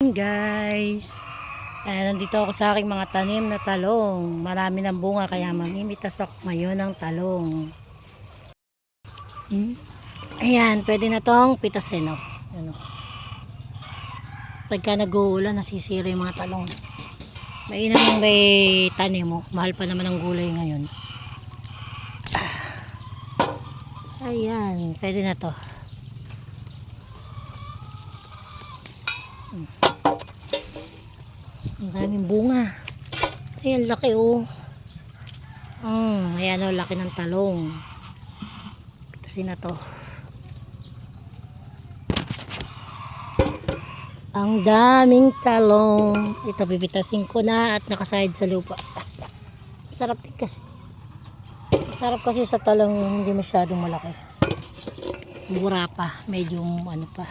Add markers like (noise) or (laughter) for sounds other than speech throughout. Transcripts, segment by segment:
guys Ayan, nandito ako sa aking mga tanim na talong marami ng bunga kaya mamimitas ako ngayon ng talong hmm? ayan pwede na tong pitasin oh. ano. pagka nag-uulan nasisira yung mga talong mainam yung may tanim mo mahal pa naman ang gulay ngayon Ah. ayan pwede na to Ang daming bunga. Ayan, laki oh. Mm, ayan oh, laki ng talong. Pitasin na to. Ang daming talong. Ito, pipitasin ko na at nakasahid sa lupa. Masarap din kasi. Masarap kasi sa talong hindi masyadong malaki. Mura pa. Medyo ano pa.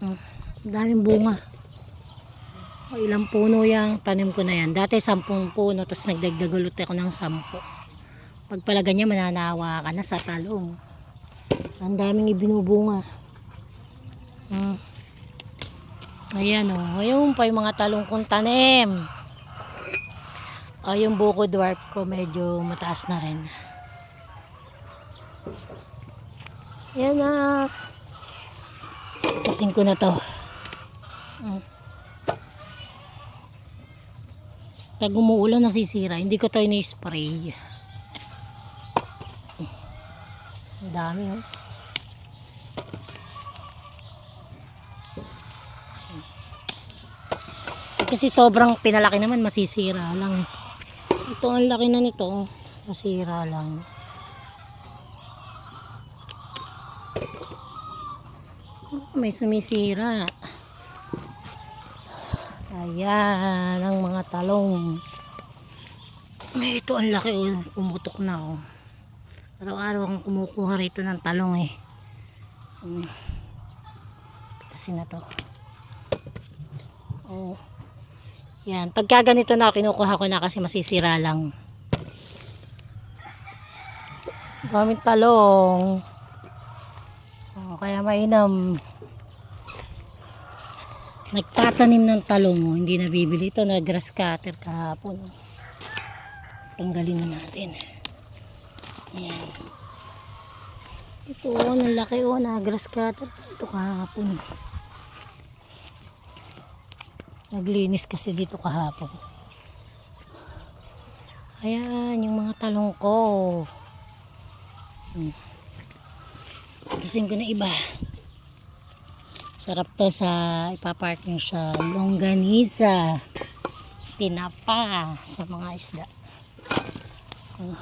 Mm, daming bunga. O, ilang puno yung tanim ko na yan. Dati sampung puno, tapos nagdagdag ulit ako ng sampu. Pag pala ganyan, mananawa ka na sa talong. Ang daming ibinubunga. Hmm. Ayan o. Oh. Ayun pa yung mga talong kong tanim. O, yung buko dwarf ko medyo mataas na rin. Ayan na. Kasing ko na to. Hmm. Pag umuulan nasisira, hindi ko to ini-spray. Ang dami oh. Kasi sobrang pinalaki naman masisira lang. Ito ang laki na nito, masira lang. May sumisira. Ayan, ang mga talong. Ito ang laki oh. Pumutok na oh. Araw-araw akong kumukuha rito ng talong eh. Hmm. Kasi na to. Oh. Yan. Pagka ganito na, kinukuha ko na kasi masisira lang. Daming talong. Oh, kaya mainam nagtatanim ng talong oh, hindi nabibili. Ito na grass cutter kahapon oh. tanggalin na natin. Yan ito oh, ang laki oh. Na grass cutter ito kahapon. Naglinis kasi dito kahapon. Ayan yung mga talong ko. Hmm. Gising ko na iba Sarap to sa ipapartner sa longganisa. Tinapa sa mga isda. Oh.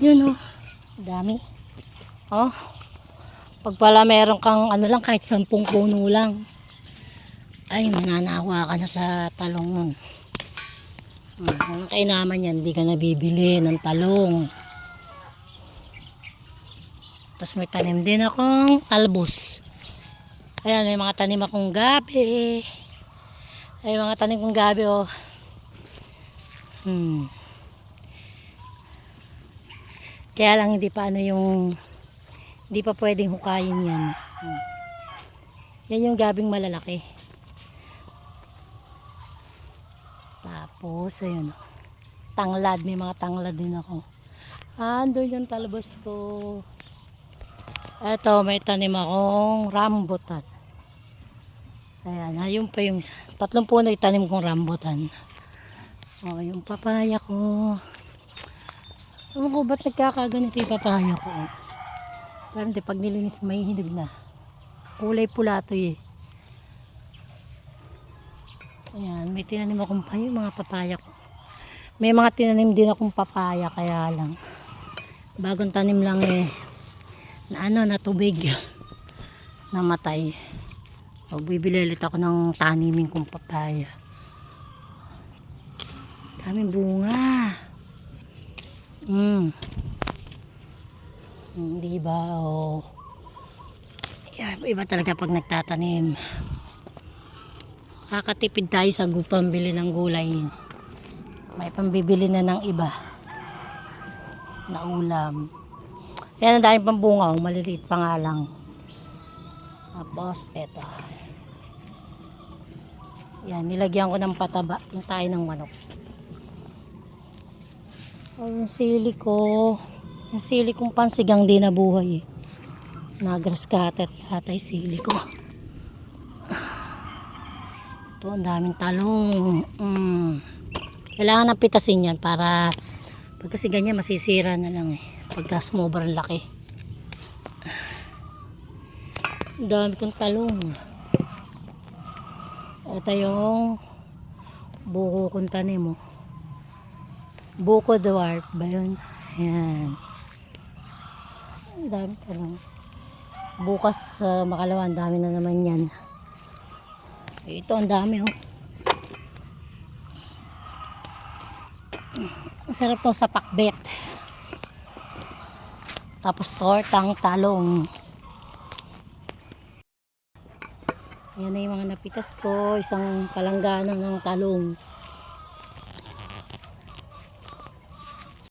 Yun oh. Dami. Oh. Pag pala meron kang ano lang kahit sampung puno lang. Ay mananawa ka na sa talong nun. Hmm, ang kainaman yan, hindi ka nabibili ng talong. Tapos may tanim din akong talbos. Ayan, may mga tanim akong gabi. Ay, mga tanim kong gabi, oh. Hmm. Kaya lang hindi pa ano yung hindi pa pwedeng hukayin yan. Hmm. Yan yung gabing malalaki. Tapos, ayun. oh. Tanglad, may mga tanglad din ako. Ah, andun yung talbos ko. Eto, may tanim akong rambutan. Ayan, ayun pa yung tatlong puno itanim kong rambutan. O, yung papaya ko. Ewan ko, ba't nagkakaganito yung papaya ko? Parang di, pag nilinis, may hinog na. Kulay pula to eh. Ayan, may tinanim akong pa yung mga papaya ko. May mga tinanim din akong papaya, kaya lang. Bagong tanim lang eh na ano na tubig. (laughs) Namatay. So bibili ulit ako ng tanimin kong papaya daming bunga. Mm. hindi ba? Oh. iba talaga pag nagtatanim. Kakatipid tayo sa pambili ng gulay. May pambibili na ng iba. Na ulam Yan ang daming pambunga, oh, maliliit pa nga lang. Tapos, eto. Yan, nilagyan ko ng pataba, yung tayo ng manok. Oh, yung sili ko, yung sili kong pansigang di nabuhay eh. Nagras cutter yata yung sili ko. Ito, ang daming talong. Mm. Kailangan ng pitasin yan para pag kasi ganyan masisira na lang eh. Pagka sumobrang laki. Dami kong talong. Ito yung buko kong tanim mo. Buko dwarf ba yun? Ang dami talong. Bukas sa makalawa, ang dami na naman yan. Ito, ang dami oh. Sarap to sa pakbet. Tapos tortang talong. Yan na yung mga napitas ko. Isang palanggana ng talong.